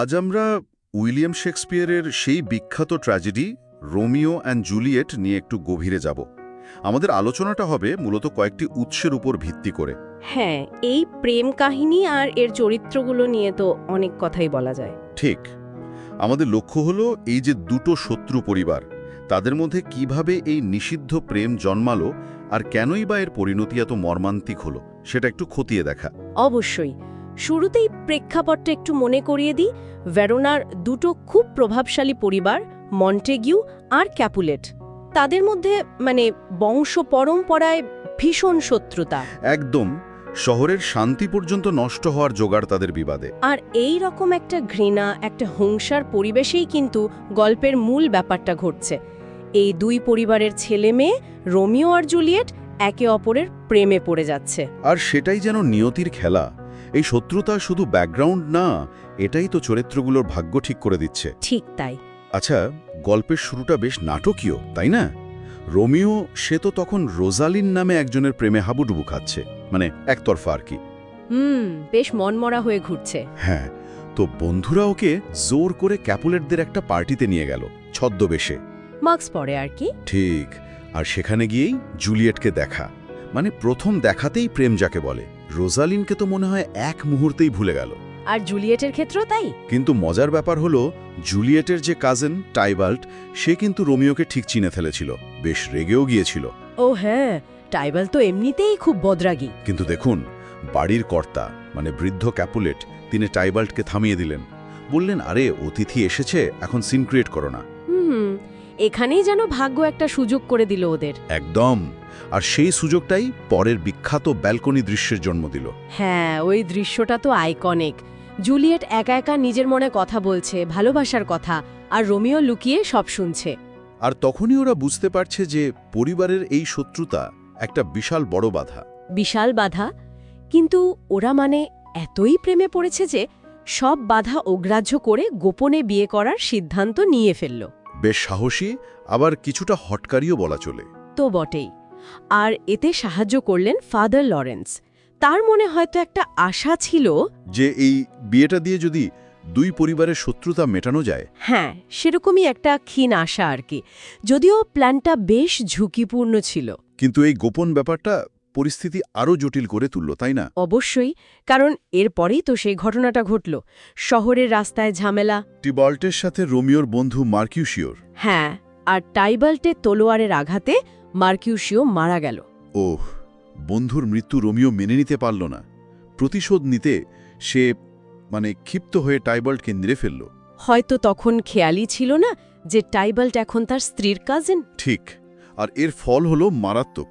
আজ আমরা উইলিয়াম শেক্সপিয়ারের সেই বিখ্যাত ট্র্যাজেডি রোমিও অ্যান্ড জুলিয়েট নিয়ে একটু গভীরে যাব। আমাদের আলোচনাটা হবে মূলত কয়েকটি উৎসের উপর ভিত্তি করে। হ্যাঁ এই প্রেম কাহিনী আর এর চরিত্রগুলো নিয়ে তো অনেক কথাই বলা যায়। ঠিক। আমাদের লক্ষ্য হলো এই যে দুটো শত্রু পরিবার তাদের মধ্যে কীভাবে এই নিষিদ্ধ প্রেম জন্মালো আর কেনই বা এর পরিণতি এত মর্মান্তিক হলো সেটা একটু খতিয়ে দেখা। অবশ্যই। শুরুতেই প্রেক্ষাপটটা একটু মনে করিয়ে দিই। ভেরোনার দুটো খুব প্রভাবশালী পরিবার মন্টেগিউ আর ক্যাপুলেট। তাদের মধ্যে মানে বংশ পরম্পরায় ভীষণ শত্রুতা। একদম শহরের শান্তি পর্যন্ত নষ্ট হওয়ার জোগাড় তাদের বিবাদে। আর এই রকম একটা ঘৃণা একটা হিংসার পরিবেশেই কিন্তু গল্পের মূল ব্যাপারটা ঘটছে। এই দুই পরিবারের ছেলে মেয়ে রোমিও আর জুলিয়েট একে অপরের প্রেমে পড়ে যাচ্ছে। আর সেটাই যেন নিয়তির খেলা। এই শত্রুতা শুধু ব্যাকগ্রাউন্ড না এটাই তো চরিত্রগুলোর ভাগ্য ঠিক করে দিচ্ছে। ঠিক তাই। আচ্ছা গল্পের শুরুটা বেশ নাটকীয় তাই না? রোমিও সে তো তখন রোজালিন নামে একজনের প্রেমে হাবুডুবু খাচ্ছে মানে একতরফা আর কি। হুম বেশ মনমরা হয়ে ঘুরছে। হ্যাঁ তো বন্ধুরা ওকে জোর করে ক্যাপুলেটদের একটা পার্টিতে নিয়ে গেল ছদ্মবেশে। মার্কস পড়ে আর কি। ঠিক আর সেখানে গিয়েই জুলিয়েটকে দেখা মানে প্রথম দেখাতেই প্রেম যাকে বলে। রোজালিনকে তো মনে হয় এক মুহূর্তেই ভুলে গেল। আর জুলিয়েটের ক্ষেত্রেও তাই? কিন্তু মজার ব্যাপার হলো জুলিয়েটের যে কাজেন টাইবাল্ট সে কিন্তু রোমিওকে ঠিক চিনে ফেলেছিল। বেশ রেগেও গিয়েছিল। ও হ্যাঁ টাইবাল তো এমনিতেই খুব বদরাগী। কিন্তু দেখুন বাড়ির কর্তা মানে বৃদ্ধ ক্যাপুলেট তিনি টাইবাল্টকে থামিয়ে দিলেন। বললেন আরে অতিথি এসেছে এখন সিন ক্রিয়েট করো না। এখানেই যেন ভাগ্য একটা সুযোগ করে দিল ওদের। একদম। আর সেই সুযোগটাই পরের বিখ্যাত ব্যালকনি দৃশ্যের জন্ম দিল। হ্যাঁ ওই দৃশ্যটা তো আইকনিক। জুলিয়েট একা একা নিজের মনে কথা বলছে ভালোবাসার কথা আর রোমিও লুকিয়ে সব শুনছে। আর তখনই ওরা বুঝতে পারছে যে পরিবারের এই শত্রুতা একটা বিশাল বড় বাধা। বিশাল বাধা? কিন্তু ওরা মানে এতই প্রেমে পড়েছে যে সব বাধা অগ্রাহ্য করে গোপনে বিয়ে করার সিদ্ধান্ত নিয়ে ফেলল। বেশ সাহসী আবার কিছুটা হটকারিও বলা চলে। তো বটেই। আর এতে সাহায্য করলেন ফাদার লরেন্স। তার মনে হয়তো একটা আশা ছিল যে এই বিয়েটা দিয়ে যদি দুই পরিবারের শত্রুতা মেটানো যায়। হ্যাঁ সেরকমই একটা ক্ষীণ আশা আর কি। যদিও প্ল্যানটা বেশ ঝুঁকিপূর্ণ ছিল। কিন্তু এই গোপন ব্যাপারটা পরিস্থিতি আরও জটিল করে তুলল তাই না? অবশ্যই কারণ এরপরেই তো সেই ঘটনাটা ঘটল। শহরের রাস্তায় ঝামেলা। টিবল্টের সাথে রোমিওর বন্ধু মার্কিউশিওর। হ্যাঁ আর টাইবাল্টে তলোয়ারের আঘাতে মার্কিউশিও মারা গেল। ওহ বন্ধুর মৃত্যু রোমিও মেনে নিতে পারল না। প্রতিশোধ নিতে সে মানে ক্ষিপ্ত হয়ে টাইবল্টকে নিরে ফেলল। হয়তো তখন খেয়ালই ছিল না যে টাইবাল্ট এখন তার স্ত্রীর কাজিন ঠিক আর এর ফল হল মারাত্মক।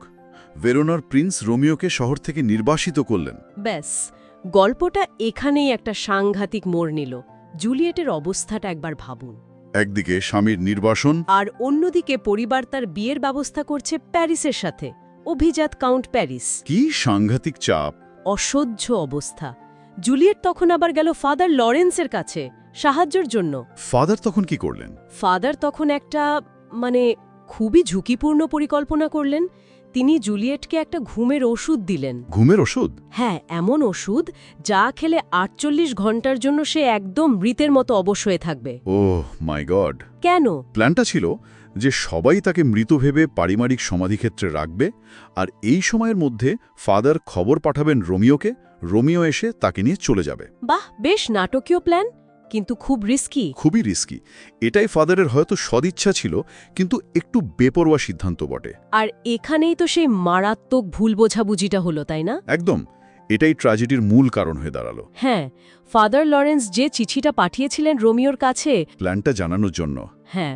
ভেরোনার প্রিন্স রোমিওকে শহর থেকে নির্বাসিত করলেন। ব্যাস গল্পটা এখানেই একটা সাংঘাতিক মোড় নিল। জুলিয়েটের অবস্থাটা একবার ভাবুন। একদিকে স্বামীর নির্বাসন। আর অন্যদিকে পরিবার তার বিয়ের ব্যবস্থা করছে প্যারিসের সাথে। অভিজাত কাউন্ট প্যারিস। কি সাংঘাতিক চাপ। অসহ্য অবস্থা। জুলিয়েট তখন আবার গেল ফাদার লরেন্সের কাছে সাহায্যের জন্য। ফাদার তখন কি করলেন? ফাদার তখন একটা মানে খুবই ঝুঁকিপূর্ণ পরিকল্পনা করলেন। তিনি জুলিয়েটকে একটা ঘুমের ওষুধ দিলেন। ঘুমের ওষুধ? হ্যাঁ এমন ওষুধ যা খেলে আটচল্লিশ ঘণ্টার জন্য সে একদম মৃতের মতো অবশ হয়ে থাকবে। Oh my god. কেন? প্ল্যানটা ছিল যে সবাই তাকে মৃত ভেবে পারিবারিক সমাধিক্ষেত্রে রাখবে আর এই সময়ের মধ্যে ফাদার খবর পাঠাবেন রোমিওকে রোমিও এসে তাকে নিয়ে চলে যাবে। বাহ বেশ নাটকীয় প্ল্যান। কিন্তু খুব রিস্কি খুবই রিস্কি এটাই ফাদারের হয়তো সদিচ্ছা ছিল কিন্তু একটু বেপরোয়া সিদ্ধান্ত বটে। আর এখানেই তো সেই মারাত্মক ভুল বোঝাবুঝিটা হলো তাই না? একদম। এটাই ট্র্যাজেডির মূল কারণ হয়ে দাঁড়াল। হ্যাঁ ফাদার লরেন্স যে চিঠিটা পাঠিয়েছিলেন রোমিওর কাছে প্ল্যানটা জানানোর জন্য। হ্যাঁ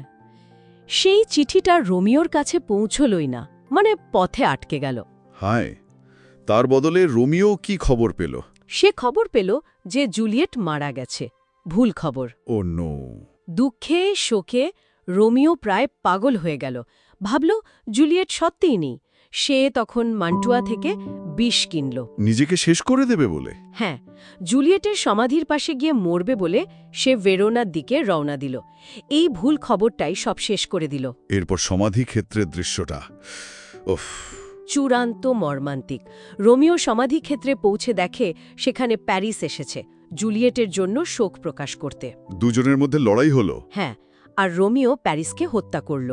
সেই চিঠিটা রোমিওর কাছে পৌঁছলই না মানে পথে আটকে গেল। হায় তার বদলে রোমিও কি খবর পেল? সে খবর পেল যে জুলিয়েট মারা গেছে। ভুল খবর। Oh no. দুঃখে শোকে রোমিও প্রায় পাগল হয়ে গেল। ভাবল জুলিয়েট সত্যিই নেই। সে তখন মান্টুয়া থেকে বিষ কিনল। নিজেকে শেষ করে দেবে বলে? হ্যাঁ জুলিয়েটের সমাধির পাশে গিয়ে মরবে বলে সে ভেরোনার দিকে রওনা দিল। এই ভুল খবরটাই সব শেষ করে দিল। এরপর সমাধি ক্ষেত্রের দৃশ্যটা ওফ চূড়ান্ত মর্মান্তিক। রোমিও সমাধিক্ষেত্রে পৌঁছে দেখে সেখানে প্যারিস এসেছে। জুলিয়েটের জন্য শোক প্রকাশ করতে। দুজনের মধ্যে লড়াই হলো? হ্যাঁ আর রোমিও প্যারিসকে হত্যা করল।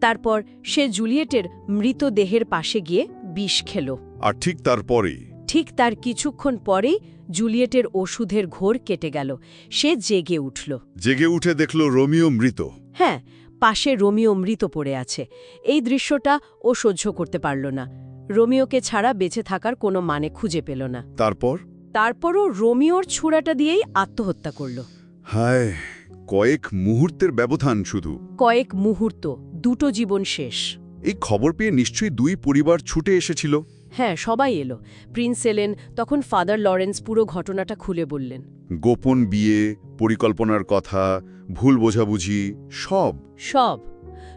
তারপর সে জুলিয়েটের মৃতদেহের পাশে গিয়ে বিষ খেল। আর ঠিক তারপরেই ঠিক তার কিছুক্ষণ পরেই জুলিয়েটের ওষুধের ঘোর কেটে গেল। সে জেগে উঠল। জেগে উঠে দেখল রোমিও মৃত। হ্যাঁ পাশে রোমিও মৃত পড়ে আছে। এই দৃশ্যটা ও সহ্য করতে পারল না। রোমিওকে ছাড়া বেঁচে থাকার কোনো মানে খুঁজে পেল না। তারপর? তারপরও রোমিওর ছুরাটা দিয়েই আত্মহত্যা করল। হায় কয়েক মুহূর্তের ব্যবধান শুধু। কয়েক মুহূর্ত দুটো জীবন শেষ। এই খবর পেয়ে নিশ্চয়ই দুই পরিবার ছুটে এসেছিল। হ্যাঁ সবাই এলো। প্রিন্স এলেন তখন ফাদার লরেন্স পুরো ঘটনাটা খুলে বললেন। গোপন বিয়ে পরিকল্পনার কথা ভুল বোঝাবুঝি সব। সব।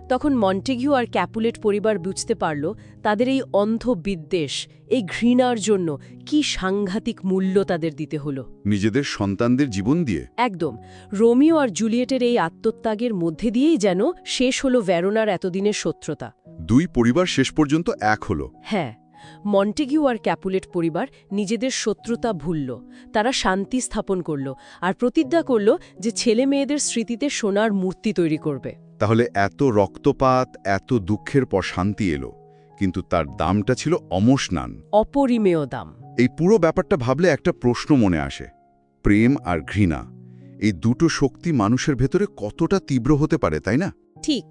তখন মন্টেগিউ আর ক্যাপুলেট পরিবার বুঝতে পারল তাদের এই অন্ধ বিদ্বেষ এই ঘৃণার জন্য কি সাংঘাতিক মূল্য তাদের দিতে হলো। নিজেদের সন্তানদের জীবন দিয়ে? একদম। রোমিও আর জুলিয়েটের এই আত্মত্যাগের মধ্যে দিয়েই যেন শেষ হলো ভ্যারোনার এতদিনের শত্রুতা। দুই পরিবার শেষ পর্যন্ত এক হলো। হ্যাঁ মন্টেগিউ আর ক্যাপুলেট পরিবার নিজেদের শত্রুতা ভুলল তারা শান্তি স্থাপন করল আর প্রতিজ্ঞা করল যে ছেলে মেয়েদের স্মৃতিতে সোনার মূর্তি তৈরি করবে। তাহলে এত রক্তপাত এত দুঃখের পর শান্তি এলো কিন্তু তার দামটা ছিল অমস্নান অপরিমেয় দাম। এই পুরো ব্যাপারটা ভাবলে একটা প্রশ্ন মনে আসে প্রেম আর ঘৃণা এই দুটো শক্তি মানুষের ভেতরে কতটা তীব্র হতে পারে তাই না? ঠিক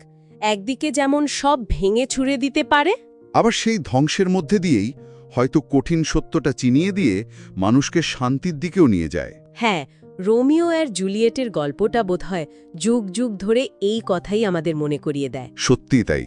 একদিকে যেমন সব ভেঙে ছুড়ে দিতে পারে। আবার সেই ধ্বংসের মধ্যে দিয়েই হয়তো কঠিন সত্যটা চিনিয়ে দিয়ে মানুষকে শান্তির দিকেও নিয়ে যায়। হ্যাঁ রোমিও আর জুলিয়েটের গল্পটা বোধহয় যুগ যুগ ধরে এই কথাই আমাদের মনে করিয়ে দেয়। সত্যি তাই।